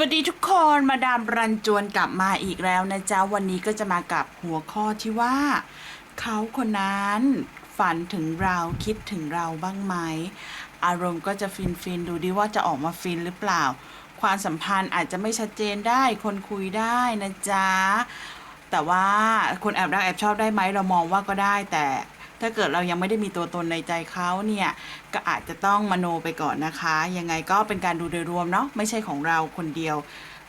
วัสดีทุกคนมาดามรันจวนกลับมาอีกแล้วนะจ๊ะ วันนี้ก็จะมากับหัวข้อที่ว่า เขาคนนั้นฝันถึงเราคิดถึงเราบ้างไหม อารมณ์ก็จะฟินฟินดูดิว่าจะออกมาฟินหรือเปล่า ความสัมพันธ์อาจจะไม่ชัดเจนได้คนคุยได้นะจ๊ะ แต่ว่าคนแอบรักแอบชอบได้ไหมเรามองว่าก็ได้แต่ ถ้าเกิดเรายังไม่ได้มีตัวตนในใจเขาเนี่ยก็อาจจะต้องมโนไปก่อนนะคะ ยังไงก็เป็นการดูโดยรวมเนาะไม่ใช่ของเราคนเดียว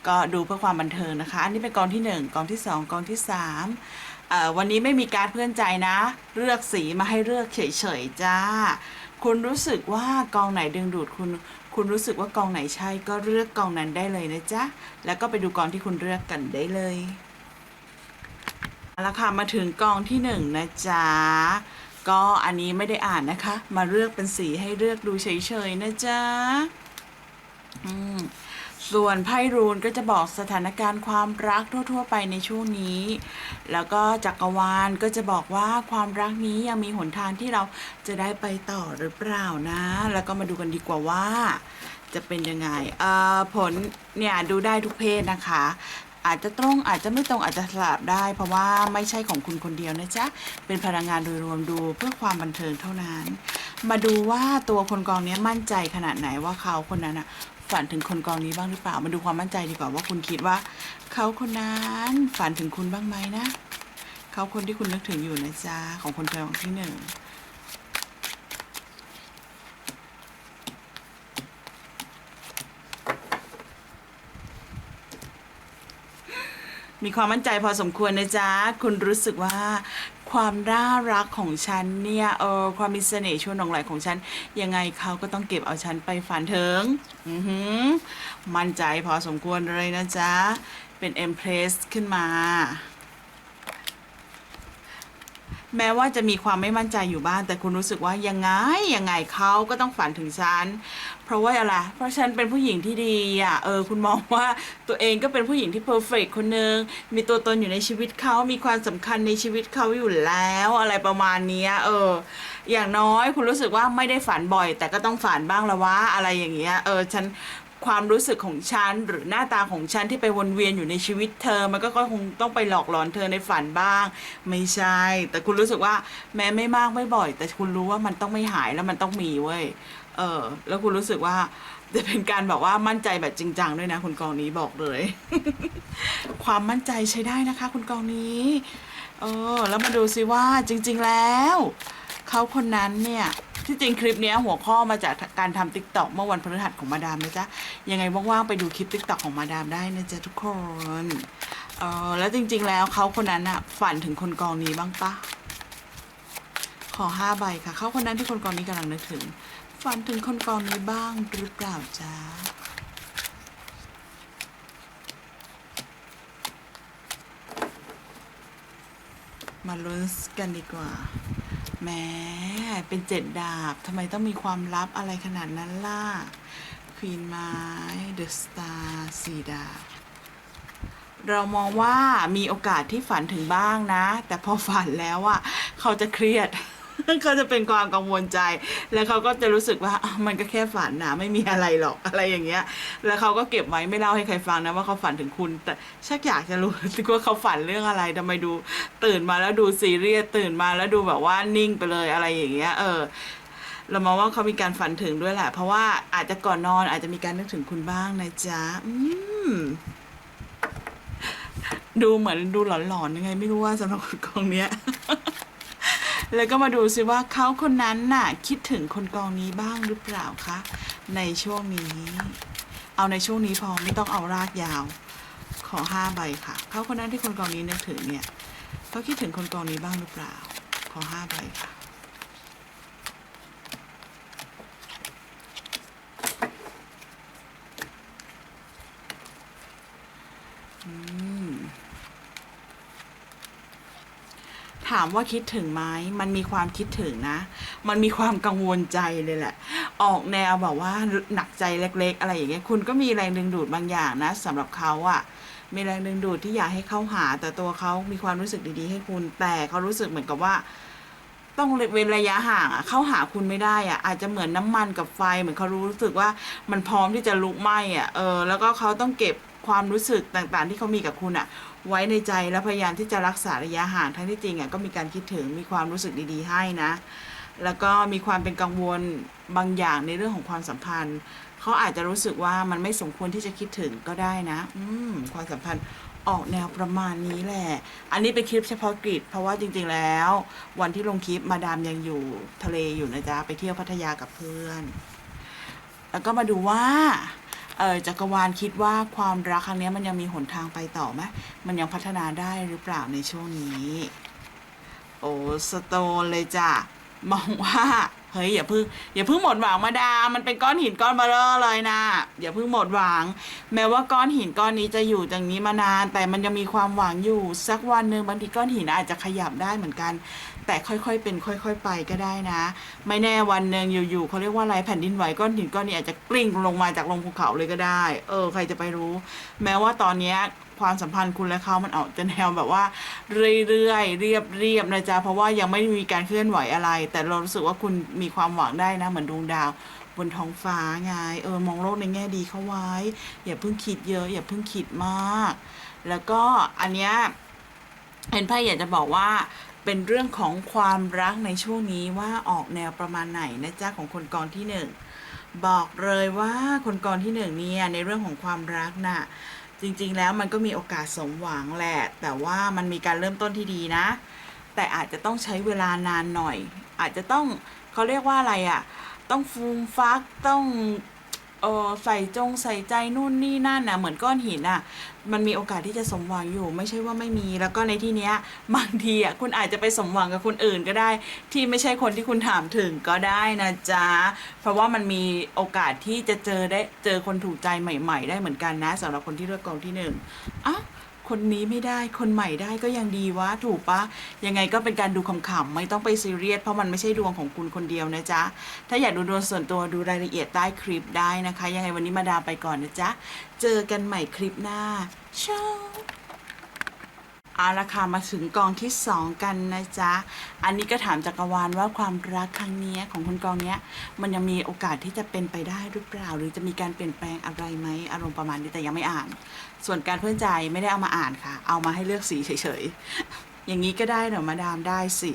ก็ดูเพื่อความบันเทิงนะคะ อันนี้เป็นกองที่หนึ่งกองที่สองกองที่สามวันนี้ไม่มีการเพื่อนใจนะ เลือกสีมาให้เลือกเฉยๆจ้า คุณรู้สึกว่ากองไหนดึงดูดคุณคุณรู้สึกว่ากองไหนใช่ก็เลือกกองนั้นได้เลยนะจ๊ะ แล้วก็ไปดูกองที่คุณเลือกกันได้เลยเอาละค่ะมาถึงกองที่หนึ่งนะจ๊ะ ก็อันนี้ไม่ได้อ่านนะคะ มาเลือกเป็นสีให้เลือกดูเฉยๆนะจ๊ะส่วนไพ่รูนก็จะบอกสถานการณ์ความรักทั่ว ๆ ไปในช่วงนี้ แล้วก็จักรวาลก็จะบอกว่าความรักนี้ยังมีหนทางที่เราจะได้ไปต่อหรือเปล่านะ แล้วก็มาดูกันดีกว่าว่าจะเป็นยังไงเอ่อผลเนี่ยดูได้ทุกเพศนะคะ อาจจะตรงอาจจะไม่ตรงอาจจะสลับได้ เพราะว่าไม่ใช่ของคุณคนเดียวนะจ๊ะ เป็นพลังงานโดยรวมดูเพื่อความบันเทิงเท่านั้น มาดูว่าตัวคนกองนี้มั่นใจขนาดไหนว่าเขาคนนั้นอะฝันถึงคนกองนี้บ้างหรือเปล่า มาดูความมั่นใจดีกว่าว่าคุณคิดว่า เขาคนนั้นฝันถึงคุณบ้างไหมนะ เขาคนที่คุณนึกถึงอยู่นะจ๊ะของคนกองที่หนึ่ง มีความมั่นใจพอสมควรนะจ๊ะ คุณรู้สึกว่าความน่ารักของฉันเนี่ยเออความมีเสน่ห์ชวนหลงไหลของฉัน ยังไงเขาก็ต้องเก็บเอาฉันไปฝันถึงอือหือมั่นใจพอสมควรเลยนะจ๊ะ เป็นเอ็มเพรสขึ้นมา แม้ว่าจะมีความไม่มั่นใจอยู่บ้างแต่คุณรู้สึกว่ายังไงยังไงเขาก็ต้องฝันถึงฉันเพราะว่าอะไรเพราะฉันเป็นผู้หญิงที่ดีอะเออคุณมองว่าตัวเองก็เป็นผู้หญิงที่เพอร์เฟกคนหนึ่งมีตัวตนอยู่ในชีวิตเขามีความสำคัญในชีวิตเขาอยู่แล้วอะไรประมาณนี้เออ อย่างน้อยคุณรู้สึกว่าไม่ได้ฝันบ่อย แต่ก็ต้องฝันบ้างละวะอะไรอย่างเงี้ยเออฉัน ความรู้สึกของฉันหรือหน้าตาของฉันที่ไปวนเวียนอยู่ในชีวิตเธอ มันก็คงต้องไปหลอกหลอนเธอในฝันบ้าง ไม่ใช่ แต่คุณรู้สึกว่าแม้ไม่มากไม่บ่อย แต่คุณรู้ว่ามันต้องไม่หายแล้วมันต้องมีเว้ยเออ แล้วคุณรู้สึกว่าจะเป็นการแบบว่ามั่นใจแบบจริงจังด้วยนะ คุณกองนี้บอกเลย ความมั่นใจใช้ได้นะคะ คุณกองนี้ เออ แล้วมาดูซิว่าจริง ๆแล้ว เขาคนนั้นเนี่ย ที่จริงคลิปเนี้ยหัวข้อมาจากการทำติ๊กต็อกเมื่อวันพฤหัสของมาดามนะจ๊ะ ยังไงว่างๆไปดูคลิปติ๊กต็อกของมาดามได้นะจ๊ะทุกคนเออแล้วจริง ๆ แล้วเขาคนนั้นอะฝันถึงคนกองนี้บ้างปะขอห้าใบค่ะ เขาคนนั้นที่คนกองนี้กำลังนึกถึง ฝันถึงคนกองนี้บ้างหรือเปล่าจ๊ะมาลุ้นกันดีกว่า แหม้เป็นเจ็ดดาบทำไมต้องมีความลับอะไรขนาดนั้นล่ะควีนไม้เดอะสตาร์สี่ดาบเรามองว่ามีโอกาสที่ฝันถึงบ้างนะ แต่พอฝันแล้วอะ เขาจะเครียด เขาจะเป็นความกังวลใจ แล้วเขาก็จะรู้สึกว่ามันก็แค่ฝันนะไม่มีอะไรหรอกอะไรอย่างเงี้ย แล้วเขาก็เก็บไว้ไม่เล่าให้ใครฟังนะว่าเขาฝันถึงคุณ แต่ชักอยากจะรู้ว่าเขาฝันเรื่องอะไรทำไมดูตื่นมาแล้วดูซีเรียสตื่นมาแล้วดูแบบว่านิ่งไปเลยอะไรอย่างเงี้ย เออเรามองว่าเขามีการฝันถึงด้วยแหละ เพราะว่าอาจจะก่อนนอนอาจจะมีการนึกถึงคุณบ้างนะจ๊ะอืมดูเหมือนดูหลอนๆยังไง ไม่รู้ว่าสำหรับกองเนี้ย แล้วก็มาดูสิว่าเขาคนนั้นน่ะคิดถึงคนกองนี้บ้างหรือเปล่าคะ ในช่วงนี้ เอาในช่วงนี้พอไม่ต้องเอารากยาว ขอห้าใบค่ะ เขาคนนั้นที่คนกองนี้นึกถึงเนี่ยเขาคิดถึงคนกองนี้บ้างหรือเปล่า ขอห้าใบค่ะอืม ถามว่าคิดถึงไหมมันมีความคิดถึงนะ มันมีความกังวลใจเลยแหละ ออกแนวแบบว่าหนักใจเล็ก ๆ อะไรอย่างเงี้ย คุณก็มีแรงดึงดูดบางอย่างนะสำหรับเขาอะมีแรงดึงดูดที่อยากให้เข้าหา แต่ตัวเขามีความรู้สึกดีๆ ให้คุณ แต่เขารู้สึกเหมือนกับว่า ต้องเว้นระยะห่างอะเข้าหาคุณไม่ได้อะอาจจะเหมือนน้ำมันกับไฟ เหมือนเขารู้สึกว่ามันพร้อมที่จะลุกไหม้อะเออ แล้วก็เขาต้องเก็บ ความรู้สึกต่างๆ ที่เขามีกับคุณอะไว้ในใจแล้วพยายามที่จะรักษาระยะห่างทั้งที่จริงอะก็มีการคิดถึงมีความรู้สึกดีๆ ให้นะ แล้วก็มีความเป็นกังวลบางอย่างในเรื่องของความสัมพันธ์เขาอาจจะรู้สึกว่ามันไม่สมควรที่จะคิดถึงก็ได้นะ อืมความสัมพันธ์ออกแนวประมาณนี้แหละ อันนี้เป็นคลิปเฉพาะกรีดเพราะว่าจริง ๆ แล้ว วันที่ลงคลิปมาดามยังอยู่ทะเลอยู่นะจ๊ะ ไปเที่ยวพัทยากับเพื่อน แล้วก็มาดูว่า จักรวาลคิดว่าความรักครั้งนี้มันยังมีหนทางไปต่อไหมมันยังพัฒนาได้หรือเปล่าในช่วงนี้ โอ้สโตนเลยจ้ะมองว่าเฮ้ยอย่าเพิ่งอย่าเพิ่งหมดหวังมาดามมันเป็นก้อนหินก้อนเบลอเลยนะ อย่าเพิ่งหมดหวัง แม้ว่าก้อนหินก้อนนี้จะอยู่อย่างนี้มานาน แต่มันยังมีความหวังอยู่สักวันหนึ่งบางทีก้อนหินอาจจะขยับได้เหมือนกัน แต่ค่อยๆเป็น ค่อย ๆ ไปก็ได้นะ ไม่แน่วันหนึ่งอยู่ๆเขาเรียกว่าอะไรแผ่นดินไหวก้อนหินก้อนนี้อาจจะกลิ้งลงมาจากลงภูเขาเลยก็ได้ เออ ใครจะไปรู้ แม้ว่าตอนนี้ความสัมพันธ์คุณและเขามันออกจะแนวแบบว่า เรื่อยๆเรียบเรียบๆนะจ๊ะเพราะว่ายังไม่มีการเคลื่อนไหวอะไร แต่เรารู้สึกว่าคุณมีความหวังได้นะ เหมือนดวงดาวบนท้องฟ้าไงเออมองโลกในแง่ดีเข้าไว้ อย่าเพิ่งคิดเยอะ อย่าเพิ่งคิดมาก แล้วก็อันเนี้ยเห็นไพ่อยากจะบอกว่า เป็นเรื่องของความรักในช่วงนี้ว่าออกแนวประมาณไหนนะจ๊ะของคนกองที่หนึ่งบอกเลยว่าคนกองที่หนึ่งเนี่ยในเรื่องของความรักน่ะจริงๆแล้วมันก็มีโอกาสสมหวังแหละ แต่ว่ามันมีการเริ่มต้นที่ดีนะ แต่อาจจะต้องใช้เวลานานหน่อย อาจจะต้องเขาเรียกว่าอะไรอะ่ะ ต้องฟูมฟักต้องเออใส่จงใส่ใจนู่นนี่นั่นนะเหมือนก้อนหินอะ่ะ มันมีโอกาสที่จะสมหวังอยู่ ไม่ใช่ว่าไม่มี แล้วก็ในที่เนี้ยบางทีอะคุณอาจจะไปสมหวังกับคนอื่นก็ได้ ที่ไม่ใช่คนที่คุณถามถึงก็ได้นะจ๊ะ เพราะว่ามันมีโอกาสที่จะเจอได้เจอคนถูกใจใหม่ ๆ ได้เหมือนกันนะสำหรับคนที่เลือกกองที่หนึ่งอะคนนี้ไม่ได้ คนใหม่ได้ก็ยังดีวะ ถูกปะ ยังไงก็เป็นการดูขำๆ ไม่ต้องไปซีเรียส เพราะมันไม่ใช่ดวงของคุณคนเดียวนะจ๊ะ ถ้าอยากดูดวงส่วนตัวดูรายละเอียดใต้คลิปได้นะคะ ยังไงวันนี้มาดามไปก่อนนะจ๊ะ เจอกันใหม่คลิปหน้า ชเอาละค่ะมาถึงกองที่สองกันนะจ๊ะ อันนี้ก็ถามจักรวาลว่าความรักครั้งนี้ของคนกองเนี้ย มันยังมีโอกาสที่จะเป็นไปได้หรือเปล่า หรือจะมีการเปลี่ยนแปลงอะไรไหมอารมณ์ประมาณนี้แต่ยังไม่อ่าน ส่วนการเพื่อนใจไม่ได้เอามาอ่านค่ะ เอามาให้เลือกสีเฉยๆ อย่างนี้ก็ได้เหรอมาดามได้สิ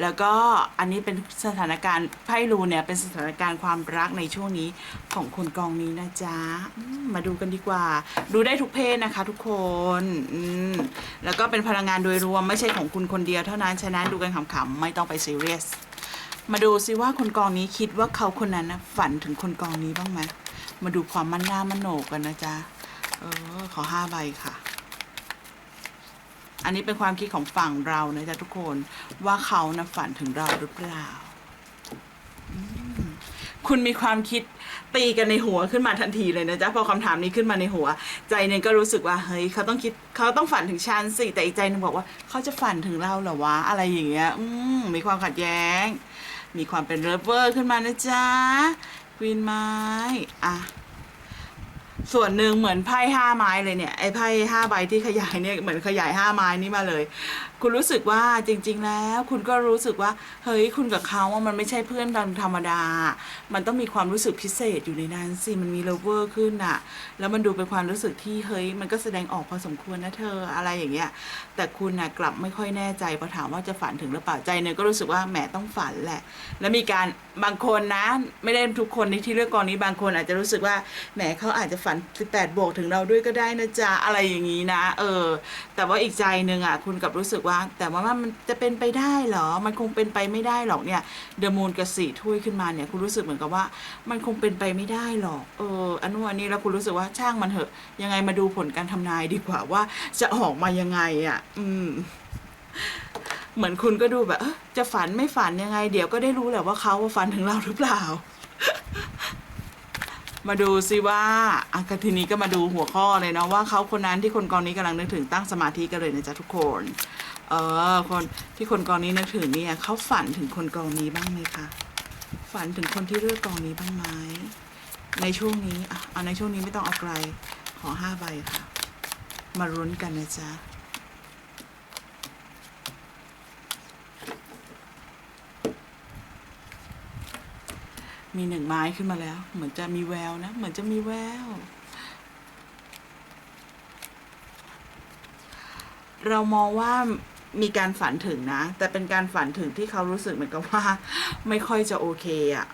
แล้วก็อันนี้เป็นสถานการณ์ไพ่รูเนี่ยเป็นสถานการณ์ความรักในช่วงนี้ของคนกองนี้นะจ๊ะมาดูกันดีกว่า ดูได้ทุกเพศนะคะ ทุกคนอืมแล้วก็เป็นพลังงานโดยรวมไม่ใช่ของคุณคนเดียวเท่านั้นฉะนั้นดูกันขำๆไม่ต้องไปซีเรียสมาดูซิว่าคนกองนี้คิดว่าเขาคนนั้นนะฝันถึงคนกองนี้บ้างไหมมาดูความมั่นหน้ามั่นโหนกกันนะจ๊ะเออขอห้าใบค่ะ อันนี้เป็นความคิดของฝั่งเรานะจ๊ะทุกคนว่าเขานะฝันถึงเราหรือเปล่า คุณมีความคิดตีกันในหัวขึ้นมาทันทีเลยนะจ๊ะพอคำถามนี้ขึ้นมาในหัว ใจหนึ่งก็รู้สึกว่าเฮ้ยเขาต้องคิดเขาต้องฝันถึงฉันสิแต่อีกใจหนึงบอกว่าเขาจะฝันถึงเราเหรอวะอะไรอย่างเงี้ย อืมมีความขัดแย้ง มีความเป็นเลิฟเวอร์ขึ้นมานะจ๊ะควีนไม้อะ ส่วนหนึ่งเหมือนไพ่ห้าไม้เลยเนี่ยไอ้ไพ่ห้าใบที่ขยายเนี่ยเหมือนขยายห้าไม้นี้มาเลย คุณรู้สึกว่าจริง ๆ แล้ว คุณก็รู้สึกว่า เฮ้ยคุณกับเขาว่ามันไม่ใช่เพื่อนกันธรรมดา มันต้องมีความรู้สึกพิเศษอยู่ในนั้นสิมันมีเลเวอร์ขึ้นอะแล้วมันดูเป็นความรู้สึกที่เฮ้ยมันก็แสดงออกพอสมควรนะเธออะไรอย่างเงี้ย แต่คุณน่ะกลับไม่ค่อยแน่ใจพอถามว่าจะฝันถึงหรือเปล่าใจเนยก็รู้สึกว่าแหมต้องฝันแหละ แล้วมีการบางคนนะ ไม่ได้ทุกคนในที่เลือกกองนี้บางคนอาจจะรู้สึกว่าแหมเขาอาจจะฝัน18บวกถึงเราด้วยก็ได้นะจ๊ะอะไรอย่างนี้นะ เออ แต่ว่าอีกใจหนึ่งอะคุณกลับรู้สึกว่า แต่ว่ามันจะเป็นไปได้เหรอ มันคงเป็นไปไม่ได้หรอกเนี่ยเดอะมูนกับสี่ถ้วยขึ้นมาเนี่ยคุณรู้สึกเหมือนกับว่า มันคงเป็นไปไม่ได้หรอก เอออันนู้นอันนี้แล้วคุณรู้สึกว่าช่างมันเถอะ ยังไงมาดูผลการทำนายดีกว่าว่าจะออกมายังไงอะอืม เหมือนคุณก็ดูแบบจะฝันไม่ฝันยังไง เดี๋ยวก็ได้รู้แหละว่าเขาาฝันถึงเราหรือเปล่า มาดูซิว่าอะก็ทีนี้ก็มาดูหัวข้อเลยเนาะว่าเขาคนนั้นที่คนกองนี้กำลังนึกถึงตั้งสมาธิกันเลยนะจ๊ะทุกคน เออ คนที่คนกองนี้นึกถึงเนี่ยเขาฝันถึงคนกองนี้บ้างไหมคะฝันถึงคนที่เลือกกองนี้บ้างไหมในช่วงนี้อะเอาในช่วงนี้ไม่ต้องเอาไกลขอห้าใบค่ะ มารุ้นกันนะจ๊ะ มีหนึ่งไม้ขึ้นมาแล้ว เหมือนจะมีแววนะ เหมือนจะมีแวว เรามองว่ามีการฝันถึงนะ แต่เป็นการฝันถึงที่เขารู้สึกเหมือนกับว่า ไม่ค่อยจะโอเคอะ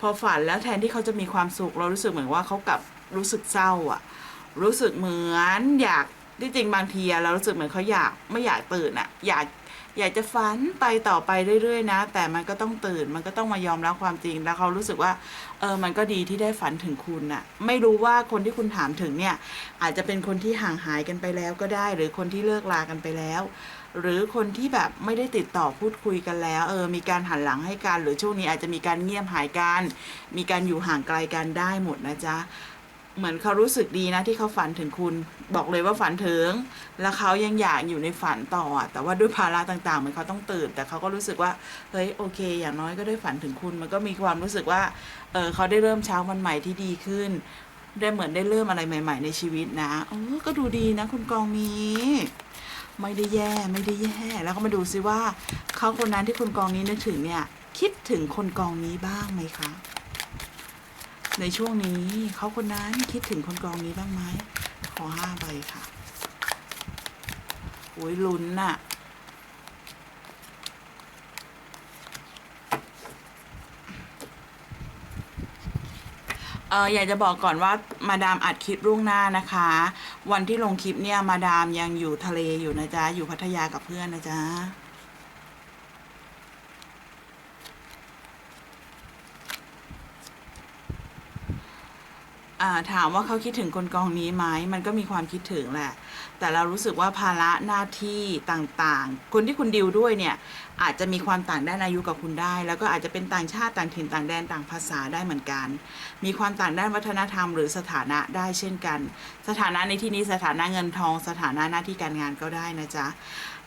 พอฝันแล้วแทนที่เขาจะมีความสุข เรารู้สึกเหมือนว่าเขากลับรู้สึกเศร้าอะรู้สึกเหมือนอยากที่จริงบางทีเรารู้สึกเหมือนเขาอยากไม่อยากตื่นอะอยาก อยากจะฝันไปต่อไปเรื่อยๆนะ แต่มันก็ต้องตื่นมันก็ต้องมายอมรับความจริงแล้วเขารู้สึกว่าเออมันก็ดีที่ได้ฝันถึงคุณน่ะ ไม่รู้ว่าคนที่คุณถามถึงเนี่ย อาจจะเป็นคนที่ห่างหายกันไปแล้วก็ได้ หรือคนที่เลิกลากันไปแล้ว หรือคนที่แบบไม่ได้ติดต่อพูดคุยกันแล้ว เออ มีการหันหลังให้กัน หรือช่วงนี้อาจจะมีการเงียบหายกัน มีการอยู่ห่างไกลกันได้หมดนะจ๊ะ เหมือนเขารู้สึกดีนะที่เขาฝันถึงคุณบอกเลยว่าฝันถึง แล้วเขายังอยากอยู่ในฝันต่อ แต่ว่าด้วยภาระต่างๆเหมือนเขาต้องตื่น แต่เขาก็รู้สึกว่าเฮ้ยโอเค อย่างน้อยก็ได้ฝันถึงคุณ มันก็มีความรู้สึกว่าเออเขาได้เริ่มเช้าวันใหม่ที่ดีขึ้น ได้เหมือนได้เริ่มอะไรใหม่ ๆ ในชีวิตนะเออก็ดูดีนะ คุณกองนี้ไม่ได้แย่ไม่ได้แย่ แล้วก็มาดูซิว่าเขาคนนั้นที่คุณกองนี้นึกถึงเนี่ย คิดถึงคนกองนี้บ้างไหมคะ ในช่วงนี้เขาคนนั้นคิดถึงคนกองนี้บ้างไหมขอห้าใบค่ะโอ้ยลุ้นน่ะ เอออยากจะบอกก่อนว่ามาดามอัดคลิปล่วงหน้านะคะ วันที่ลงคลิปเนี่ย มาดามยังอยู่ทะเลอยู่นะจ๊ะ อยู่พัทยากับเพื่อนนะจ๊ะ ถามว่าเขาคิดถึงคนกองนี้ไหมมันก็มีความคิดถึงแหละ แต่เรารู้สึกว่าภาระหน้าที่ต่างๆ คนที่คุณดิวด้วยเนี่ย อาจจะมีความต่างด้านอายุกับคุณได้ แล้วก็อาจจะเป็นต่างชาติต่างถิ่นต่างแดนต่างภาษาได้เหมือนกัน มีความต่างด้านวัฒนธรรมหรือสถานะได้เช่นกัน สถานะในที่นี้สถานะเงินทอง สถานะหน้าที่การงานก็ได้นะจ๊ะ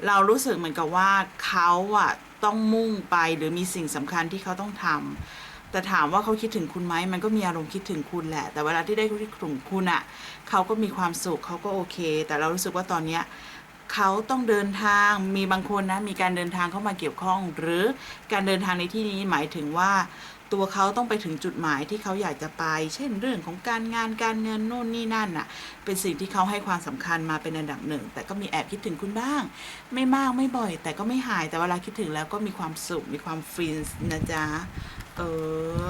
เรารู้สึกเหมือนกับว่าเขาอะต้องมุ่งไปหรือมีสิ่งสำคัญที่เขาต้องทำ แต่ถามว่าเขาคิดถึงคุณไหมมันก็มีอารมณ์คิดถึงคุณแหละ แต่เวลาที่ได้คิดถึงคุณอะเขาก็มีความสุขเขาก็โอเค แต่เรารู้สึกว่าตอนเนี้ยเขาต้องเดินทางมีบางคนนะมีการเดินทางเข้ามาเกี่ยวข้อง หรือการเดินทางในที่นี้หมายถึงว่า ตัวเขาต้องไปถึงจุดหมายที่เขาอยากจะไป เช่นเรื่องของการงานการเงินโน่นนี่นั่นน่ะ เป็นสิ่งที่เขาให้ความสำคัญมาเป็นอันดับหนึ่ง แต่ก็มีแอบคิดถึงคุณบ้าง ไม่มากไม่บ่อย แต่ก็ไม่หายแต่เวลาคิดถึงแล้วก็มีความสุขมีความฟินนะจ๊ะ เอ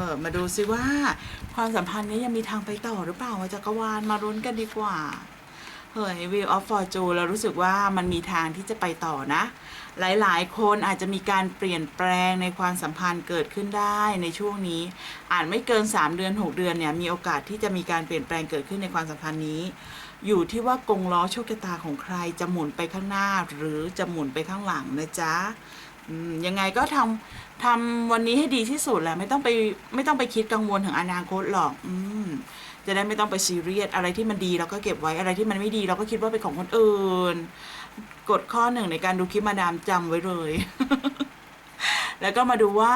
อ มาดูซิว่า ความสัมพันธ์นี้ยังมีทางไปต่อหรือเปล่าจักรวาลมารุ้นกันดีกว่าเฮ้ย Wheel of Fortune เรารู้สึกว่ามันมีทางที่จะไปต่อนะ หลายๆ คนอาจจะมีการเปลี่ยนแปลงในความสัมพันธ์เกิดขึ้นได้ในช่วงนี้ อาจไม่เกิน 3 เดือน 6 เดือนเนี่ยมีโอกาสที่จะมีการเปลี่ยนแปลงเกิดขึ้นในความสัมพันธ์นี้ อยู่ที่ว่ากงล้อโชคชะตาของใครจะหมุนไปข้างหน้าหรือจะหมุนไปข้างหลังนะจ๊ะ ยังไงก็ทำทำวันนี้ให้ดีที่สุดแหละไม่ต้องไปไม่ต้องไปคิดกังวลถึงอนาคตหรอก อืมจะได้ไม่ต้องไปซีเรียสอะไรที่มันดีเราก็เก็บไว้อะไรที่มันไม่ดี เราก็คิดว่าเป็นของคนอื่นกฎข้อหนึ่งในการดูคลิปมาดามจำไว้เลย แล้วก็มาดูว่า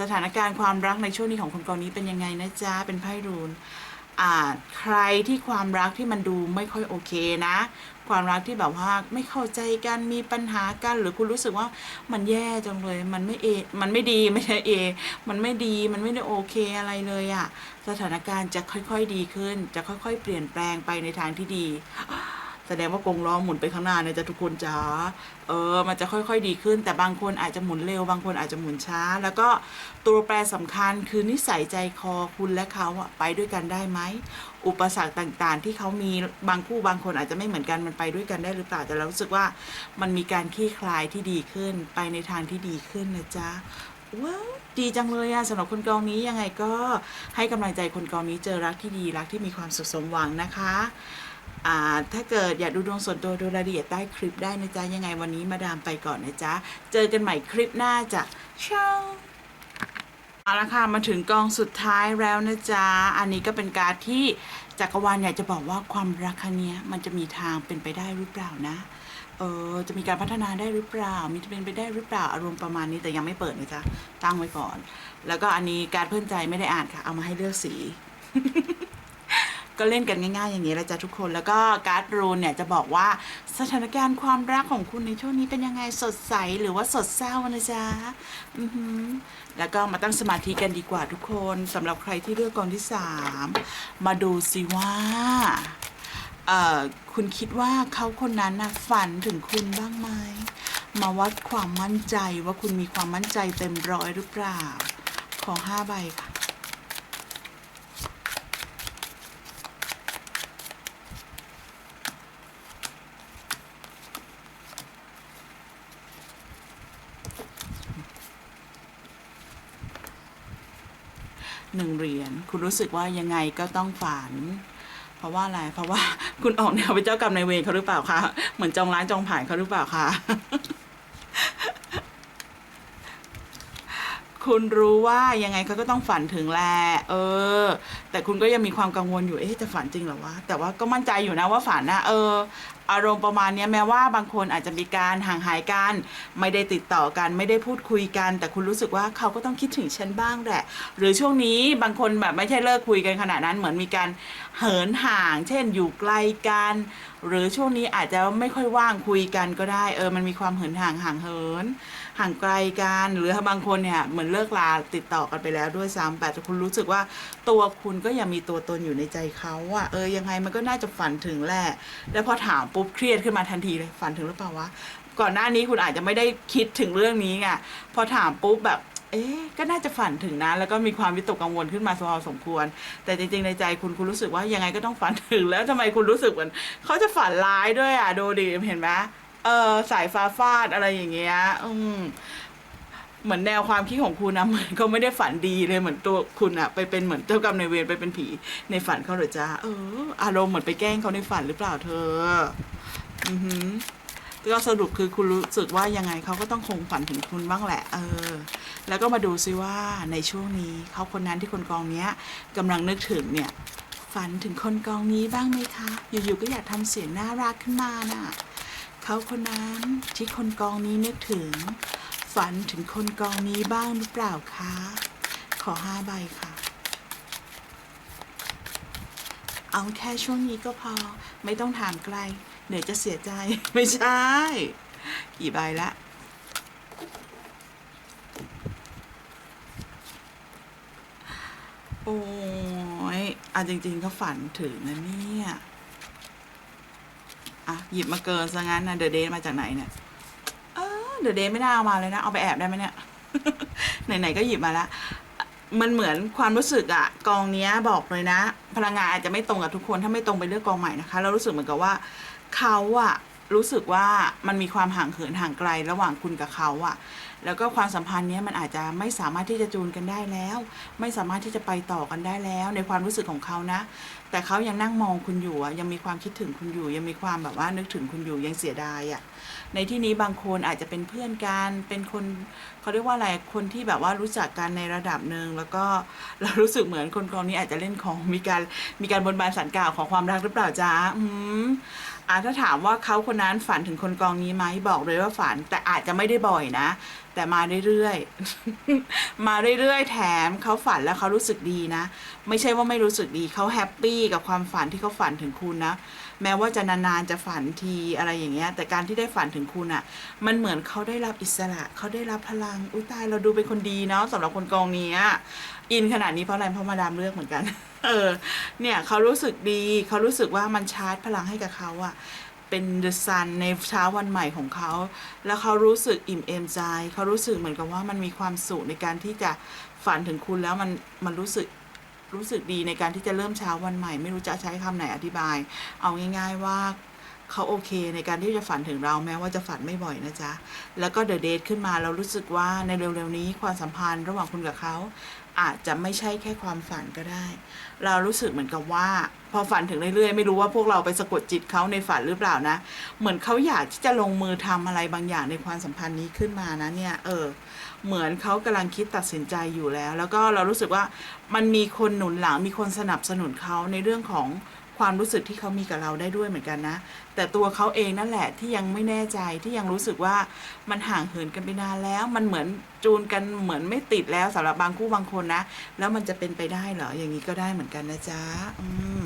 สถานการณ์ความรักในช่วงนี้ของคนกองนี้เป็นยังไงนะจ๊ะเป็นไพ่รูนอ่าใครที่ความรักที่มันดูไม่ค่อยโอเคนะ ความรักที่แบบว่าไม่เข้าใจกันมีปัญหากัน หรือคุณรู้สึกว่ามันแย่จังเลย มันไม่เอ มันไม่ดีไม่ใช่เอ มันไม่ดีมันไม่ได้โอเคอะไรเลยอะสถานการณ์จะค่อยๆดีขึ้น จะค่อย ๆ เปลี่ยนแปลงไปในทางที่ดี แสดงว่ากงล้อหมุนไปข้างหน้าเนี่ยจะทุกคนจ๋าเออมันจะค่อยๆดีขึ้น แต่บางคนอาจจะหมุนเร็ว บางคนอาจจะหมุนช้า แล้วก็ตัวแปรสำคัญคือนิสัยใจคอคุณและเขาอะไปด้วยกันได้ไหมอุปสรรคต่างๆ ที่เขามีบางคู่บางคนอาจจะไม่เหมือนกันมันไปด้วยกันได้หรือเปล่าแต่เรารู้สึกว่ามันมีการคลี่คลายที่ดีขึ้น ไปในทางที่ดีขึ้นนะจ๊ะว้าวดีจังเลยอะสำหรับคนกองนี้ยังไงก็ให้กำลังใจคนกองนี้เจอรักที่ดีรักที่มีความสุขสมหวังนะคะ ถ้าเกิดอยากดูดวงส่วนตัวดูรายละเอียดใต้คลิปได้นะจ๊ะ ยังไงวันนี้มาดามไปก่อนนะจ๊ะ เจอกันใหม่คลิปหน้าจ้ะเช้าเอาละค่ะมาถึงกองสุดท้ายแล้วนะจ๊ะ อันนี้ก็เป็นการที่จักรวาลอยากจะบอกว่าความรักครั้งนี้มันจะมีทางเป็นไปได้หรือเปล่านะ เออจะมีการพัฒนาได้หรือเปล่า มีจะเป็นไปได้หรือเปล่าอารมณ์ประมาณนี้แต่ยังไม่เปิดนะจ๊ะตั้งไว้ก่อน แล้วก็อันนี้การเพื่อนใจไม่ได้อ่านค่ะ เอามาให้เลือกสี ก็เล่นกันง่าย ๆ อย่างนี้แหละจ้ะทุกคนแล้วก็การ์ดรูนเนี่ยจะบอกว่าสถานการณ์ความรักของคุณในช่วงนี้เป็นยังไงสดใสหรือว่าสดเศร้านะจ๊ะอือหือแล้วก็มาตั้งสมาธิกันดีกว่าทุกคนสำหรับใครที่เลือกกองที่สามมาดูสิว่าเอ่อคุณคิดว่าเขาคนนั้นนะฝันถึงคุณบ้างไหมมาวัดความมั่นใจว่าคุณมีความมั่นใจเต็มร้อยหรือเปล่า ขอห้าใบค่ะ หนึ่งเหรียญคุณรู้สึกว่ายังไงก็ต้องฝัน เพราะว่าอะไรเพราะว่าคุณออกแนวเป็นเจ้ากรรมนายเวรเขาหรือเปล่าคะเหมือนจองร้านจองผ่านเขาหรือเปล่าคะคุณรู้ว่ายังไงเขาก็ต้องฝันถึงแหละเออ แต่คุณก็ยังมีความกังวลอยู่ เอ๊ะ จะฝันจริงเหรอวะ แต่ว่าก็มั่นใจอยู่นะว่าฝันนะเออ อารมณ์ประมาณนี้แม้ว่าบางคนอาจจะมีการห่างหายกัน ไม่ได้ติดต่อกัน ไม่ได้พูดคุยกัน แต่คุณรู้สึกว่าเขาก็ต้องคิดถึงฉันบ้างแหละ หรือช่วงนี้บางคนแบบไม่ใช่เลิกคุยกันขนาดนั้น เหมือนมีการเหินห่าง เช่น อยู่ไกลกัน หรือช่วงนี้อาจจะไม่ค่อยว่างคุยกันก็ได้ เออ มันมีความเหินห่างห่างเหิน ห่างไกลกัน หรือบางคนเนี่ยเหมือนเลิกลาติดต่อกันไปแล้วด้วยซ้ำแต่คุณรู้สึกว่าตัวคุณก็ยังมีตัวตนอยู่ในใจเขาอะเออยังไงมันก็น่าจะฝันถึงแหละแล้วพอถามปุ๊บเครียดขึ้นมาทันทีเลยฝันถึงหรือเปล่าวะก่อนหน้านี้คุณอาจจะไม่ได้คิดถึงเรื่องนี้ไงพอถามปุ๊บแบบ เอ๊ะก็น่าจะฝันถึงนะ แล้วก็มีความวิตกกังวลขึ้นมาพอสมควร แต่จริงๆในใจคุณคุณรู้สึกว่ายังไงก็ต้องฝันถึง แล้วทำไมคุณรู้สึกเหมือนเขาจะฝันร้ายด้วยอะดูดิเห็นไหมเออสายฟ้าฟาดอะไรอย่างเงี้ย อืม เหมือนแนวความคิดของคุณนะเหมือนเขาไม่ได้ฝันดีเลยเหมือนตัวคุณอะไปเป็นเหมือนเจ้ากรรมนายเวรไปเป็นผีในฝันเขาเหรือจ้าเอออารมณ์เหมือนไปแกล้งเขาในฝันหรือเปล่าเธอ อือหือก็สรุปคือคุณรู้สึกว่ายังไงเขาก็ต้องคงฝันถึงคุณบ้างแหละ เออ แล้วก็มาดูซิว่าในช่วงนี้เขาคนนั้นที่คนกองเนี้ยกำลังนึกถึงเนี่ย ฝันถึงคนกองนี้บ้างไหมคะ อยู่ๆก็อยากทำเสียงน่ารักขึ้นมาน่ะเขาคนนั้นที่คนกองนี้นึกถึง ฝันถึงคนกองนี้บ้างหรือเปล่าคะ ขอห้าใบค่ะ เอาแค่ช่วงนี้ก็พอ ไม่ต้องถามไกล เดี๋ยวจะเสียใจ ไม่ใช่ กี่ใบละโอ้ยอะจริงๆเขาฝันถึงนะเนี่ย อะ หยิบมาเกินซะงั้นนะเดอะเดย์มาจากไหนเนี่ย เดอะเดย์ไม่น่าเอามาเลยนะ เอาไปแอบได้ไหมเนี่ย ไหนๆก็หยิบมาแล้วมันเหมือนความรู้สึกอะกองเนี้ยบอกเลยนะ พลังงานอาจจะไม่ตรงกับทุกคน ถ้าไม่ตรงไปเลือกกองใหม่นะคะแล้วรู้สึกเหมือนกับว่าเขาอะรู้สึกว่ามันมีความห่างเหินห่างไกลระหว่างคุณกับเขาอะแล้วก็ความสัมพันธ์นี้มันอาจจะไม่สามารถที่จะจูนกันได้แล้ว ไม่สามารถที่จะไปต่อกันได้แล้ว ในความรู้สึกของเขานะ แต่เขายังนั่งมองคุณอยู่อะยังมีความคิดถึงคุณอยู่ ยังมีความแบบว่านึกถึงคุณอยู่ยังเสียดายอะในที่นี้บางคนอาจจะเป็นเพื่อนกันเป็นคนเขาเรียกว่าอะไรคนที่แบบว่ารู้จักกันในระดับหนึ่งแล้วก็เรารู้สึกเหมือนคนกองนี้อาจจะเล่นของมีการมีการบนบานสันกล่าวของความรักหรือเปล่าจ้าอืม อ่าถ้าถามว่าเขาคนนั้นฝันถึงคนกองนี้ไหมบอกเลยว่าฝัน แต่อาจจะไม่ได้บ่อยนะ แต่มาเรื่อยๆ มาเรื่อยๆ แถมเขาฝันแล้วเขารู้สึกดีนะ ไม่ใช่ว่าไม่รู้สึกดีเขาแฮปปี้กับความฝันที่เขาฝันถึงคุณนะแม้ว่าจะนานๆจะฝันทีอะไรอย่างเงี้ย แต่การที่ได้ฝันถึงคุณอะ่ะ มันเหมือนเขาได้รับอิสระเขาได้รับพลัง อุ้ยตายเราดูเป็นคนดีเนาะสำหรับคนกองนี้ อินขนาดนี้เพราะอะไรเพราะมาดามเลือกเหมือนกัน เออ เนี่ยเขารู้สึกดีเขารู้สึกว่ามันชาร์จพลังให้กับเขาอะเป็นเดอะซันในเช้าวันใหม่ของเขา แล้วเขารู้สึกอิ่มเอมใจเขารู้สึกเหมือนกับว่ามันมีความสุขในการที่จะฝันถึงคุณแล้วมันมันรู้สึกรู้สึกดีในการที่จะเริ่มเช้าวันใหม่ ไม่รู้จะใช้คำไหนอธิบาย เอาง่าย ๆว่า เขาโอเคในการที่จะฝันถึงเราแม้ว่าจะฝันไม่บ่อยนะจ๊ะ แล้วก็เดอะเดทขึ้นมาเรารู้สึกว่าในเร็วๆนี้ความสัมพันธ์ระหว่างคุณกับเขา อาจจะไม่ใช่แค่ความฝันก็ได้ เรารู้สึกเหมือนกับว่า พอฝันถึงเรื่อยๆ ไม่รู้ว่าพวกเราไปสะกดจิตเขาในฝันหรือเปล่านะ เหมือนเขาอยากที่จะลงมือทำอะไรบางอย่างในความสัมพันธ์นี้ขึ้นมานะเนี่ยเออเหมือนเขากำลังคิดตัดสินใจอยู่แล้ว แล้วก็เรารู้สึกว่ามันมีคนหนุนหลังมีคนสนับสนุนเขาในเรื่องของ ความรู้สึกที่เขามีกับเราได้ด้วยเหมือนกันนะ แต่ตัวเขาเองนั่นแหละที่ยังไม่แน่ใจที่ยังรู้สึกว่ามันห่างเหินกันไปนานแล้ว มันเหมือนจูนกันเหมือนไม่ติดแล้วสำหรับบางคู่บางคนนะ แล้วมันจะเป็นไปได้เหรออย่างนี้ก็ได้เหมือนกันนะจ๊ะอืม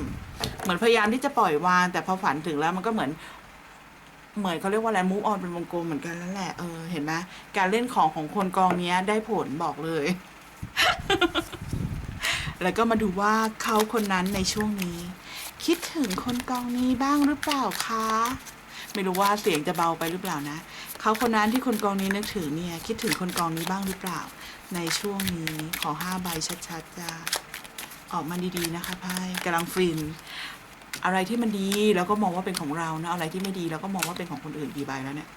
เหมือนพยายามที่จะปล่อยวาง แต่พอฝันถึงแล้วมันก็เหมือนเหมือนเขาเรียกว่าอะไรมูฟออนเป็นวงกลมเหมือนกันแล้วแหละเออเห็นไหมการเล่นของของคนกองเนี้ยได้ผลบอกเลย แล้วก็มาดูว่าเขาคนนั้นในช่วงนี้ คิดถึงคนกองนี้บ้างหรือเปล่าคะ ไม่รู้ว่าเสียงจะเบาไปหรือเปล่านะ เขาคนนั้นที่คนกองนี้นึกถึงเนี่ย คิดถึงคนกองนี้บ้างหรือเปล่า ในช่วงนี้ขอห้าใบชัดๆจ้าออกมาดีๆนะคะไพ่กำลังฟิน อะไรที่มันดีเราก็มองว่าเป็นของเรานะอะไรที่ไม่ดีเราก็มองว่าเป็นของคนอื่นกี่ใบแล้วเนี่ย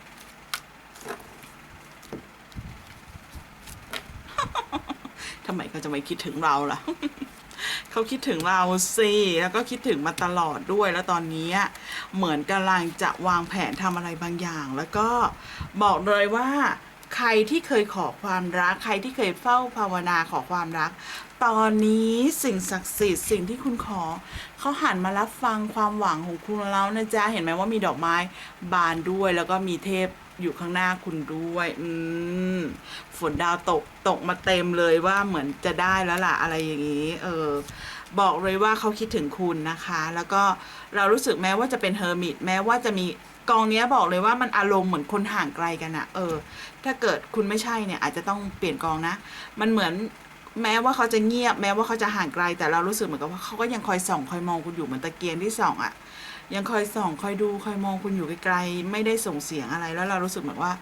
ทำไมเขาจะไม่คิดถึงเราล่ะ เขาคิดถึงเราสิแล้วก็คิดถึงมาตลอดด้วยแล้วตอนนี้เหมือนกำลังจะวางแผนทำอะไรบางอย่าง แล้วก็บอกเลยว่าใครที่เคยขอความรัก ใครที่เคยเฝ้าภาวนาขอความรัก ตอนนี้สิ่งศักดิ์สิทธิ์สิ่งที่คุณขอ เขาหันมารับฟังความหวังของคุณแล้วนะจ๊ะ เห็นไหมว่ามีดอกไม้บานด้วยแล้วก็มีเทพ อยู่ข้างหน้าคุณด้วย อืม ฝนดาวตกตกมาเต็มเลยว่าเหมือนจะได้แล้วล่ะ อะไรอย่างนี้ เออ บอกเลยว่าเขาคิดถึงคุณนะคะ แล้วก็เรารู้สึกแม้ว่าจะเป็นเฮอร์มิตแม้ว่าจะมีกองเนี้ยบอกเลยว่ามันอารมณ์เหมือนคนห่างไกลกันอะเออ ถ้าเกิดคุณไม่ใช่เนี่ยอาจจะต้องเปลี่ยนกองนะ มันเหมือนแม้ว่าเขาจะเงียบ แม้ว่าเขาจะห่างไกล แต่เรารู้สึกเหมือนกับว่าเขาก็ยังคอยส่องคอยมองคุณอยู่เหมือนตะเกียงที่ส่องอะ ยังคอยส่องคอยดูคอยมองคุณอยู่ไกลๆไม่ได้ส่งเสียงอะไรแล้วเรารู้สึกเหมือนว่า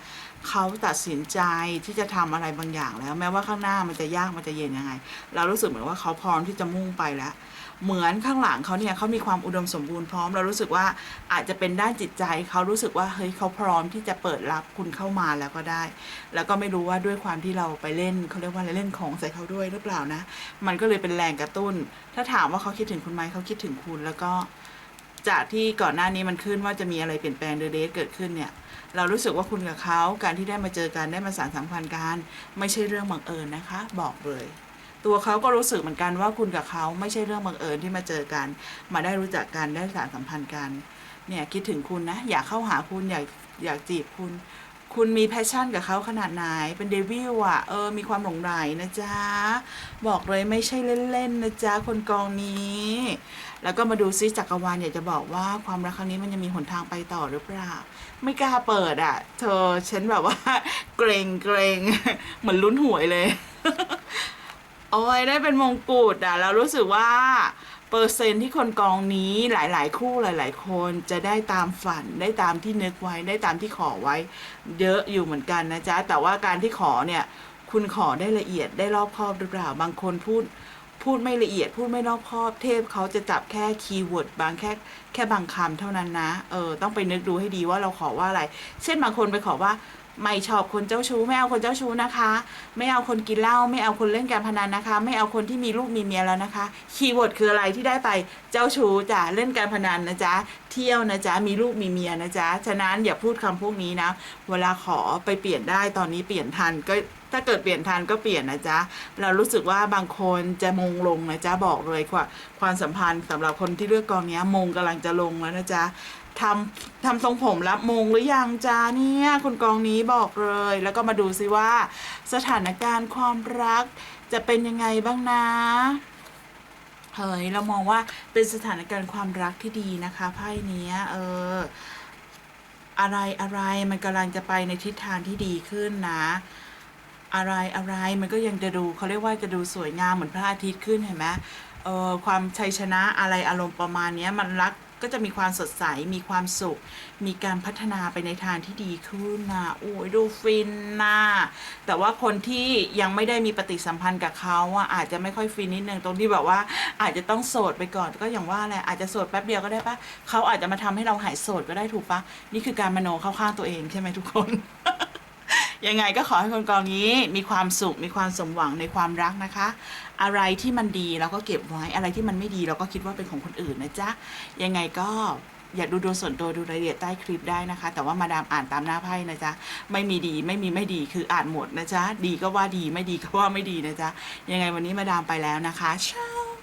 เขาตัดสินใจที่จะทำอะไรบางอย่างแล้ว แม้ว่าข้างหน้ามันจะยากมันจะเย็นยังไง เรารู้สึกเหมือนว่าเขาพร้อมที่จะมุ่งไปแล้ว เหมือนข้างหลังเขาเนี่ยเขามีความอุดมสมบูรณ์พร้อมเรารู้สึกว่าอาจจะเป็นด้านจิตใจเขารู้สึกว่าเฮ้ยเขาพร้อมที่จะเปิดรับคุณเข้ามาแล้วก็ได้ แล้วก็ไม่รู้ว่าด้วยความที่เราไปเล่นเขาเรียกว่าอะไรเล่นของใส่เขาด้วยหรือเปล่านะ มันก็เลยเป็นแรงกระตุ้น ถ้าถามว่าเขาคิดถึงคุณไหมเขาคิดถึงคุณแล้วก็ จากที่ก่อนหน้านี้มันขึ้นว่าจะมีอะไรเปลี่ยนแปลงเดเดทเกิดขึ้นเนี่ย เรารู้สึกว่าคุณกับเขาการที่ได้มาเจอกันได้มาสารสัมพันธ์กันไม่ใช่เรื่องบังเอิญนะคะ บอกเลย ตัวเขาก็รู้สึกเหมือนกันว่าคุณกับเขาไม่ใช่เรื่องบังเอิญที่มาเจอกัน มาได้รู้จักกันได้สารสัมพันธ์กัน เนี่ยคิดถึงคุณนะ อยากเข้าหาคุณอยากอยากจีบคุณ คุณมีแพชชั่นกับเขาขนาดไหน เป็นเดวิลอะ เออ มีความหลงใหลนะจ๊ะ บอกเลยไม่ใช่เล่นๆนะจ๊ะ คนกองนี้ แล้วก็มาดูซิจักรวาลอยากจะบอกว่าความรักครั้งนี้มันยังมีหนทางไปต่อหรือเปล่า ไม่กล้าเปิดอะ เธอฉันแบบว่า เกรงเกรงเหมือนลุ้นหวยเลย โอ้ยได้เป็นมงกุฎอะ แล้วรู้สึกว่า เปอร์เซ็นต์ที่คนกองนี้หลายๆ คู่หลาย ๆ คนจะได้ตามฝันได้ตามที่นึกไว้ได้ตามที่ขอไว้ เยอะอยู่เหมือนกันนะจ๊ะ แต่ว่าการที่ขอเนี่ย คุณขอได้ละเอียดได้รอบคอบหรือเปล่าบางคนพูดพูดไม่ละเอียดพูดไม่รอบคอบเทพเขาจะจับแค่คีย์เวิร์ดบางแค่แค่บางคำเท่านั้นนะ เออ ต้องไปนึกดูให้ดีว่าเราขอว่าอะไร เช่นบางคนไปขอว่า ไม่ชอบคนเจ้าชู้ไม่เอาคนเจ้าชู้นะคะ ไม่เอาคนกินเหล้าไม่เอาคนเล่นการพนันนะคะ ไม่เอาคนที่มีลูกมีเมียแล้วนะคะ คีย์เวิร์ดคืออะไรที่ได้ไปเจ้าชู้จ้ะเล่นการพนันนะจ๊ะเที่ยวนะจ๊ะมีลูกมีเมียนะจ๊ะฉะนั้นอย่าพูดคำพวกนี้นะ เวลาขอไปเปลี่ยนได้ตอนนี้เปลี่ยนทันก็ถ้าเกิดเปลี่ยนทันก็เปลี่ยนนะจ๊ะเรารู้สึกว่าบางคนจะมงลงนะจ๊ะบอกเลยว่าความสัมพันธ์สำหรับคนที่เลือกกองนี้มงกำลังจะลงแล้วนะจ๊ะ ทำทำทรงผมรับมงหรือยังจ๊ะเนี่ยคุณกองนี้บอกเลย แล้วก็มาดูซิว่า สถานการณ์ความรักจะเป็นยังไงบ้างนะเฮ้ยเรามองว่าเป็นสถานการณ์ความรักที่ดีนะคะไพ่นี้เอออะไรอะไรมันกำลังจะไปในทิศทางที่ดีขึ้นนะ อะไรอะไรมันก็ยังจะดูเขาเรียกว่าจะดูสวยงามเหมือนพระอาทิตย์ขึ้นเห็นไหมเออความชัยชนะอะไรอารมณ์ประมาณนี้มันรักก็จะมีความสดใส มีความสุข มีการพัฒนาไปในทางที่ดีขึ้นนะโอ้ยดูฟินนะแต่ว่าคนที่ยังไม่ได้มีปฏิสัมพันธ์กับเขาอะอาจจะไม่ค่อยฟินนิดนึงตรงที่แบบว่าอาจจะต้องโสดไปก่อนก็อย่างว่าแหละอาจจะโสดแป๊บเดียวก็ได้ปะเขาอาจจะมาทำให้เราหายโสดก็ได้ถูกปะนี่คือการมโนเข้าข้างตัวเองใช่ไหมทุกคน ยังไงก็ขอให้คนกองนี้มีความสุขมีความสมหวังในความรักนะคะ อะไรที่มันดีเราก็เก็บไว้อะไรที่มันไม่ดีเราก็คิดว่าเป็นของคนอื่นนะจ๊ะยังไงก็อย่าดูดวงส่วนตัวดูรายละเอียดใต้คลิปได้นะคะ แต่ว่ามาดามอ่านตามหน้าไพ่นะจ๊ะ ไม่มีดีไม่มีไม่ดีคืออ่านหมดนะจ๊ะ ดีก็ว่าดีไม่ดีก็ว่าไม่ดีนะจ๊ะ ยังไงวันนี้มาดามไปแล้วนะคะเช้า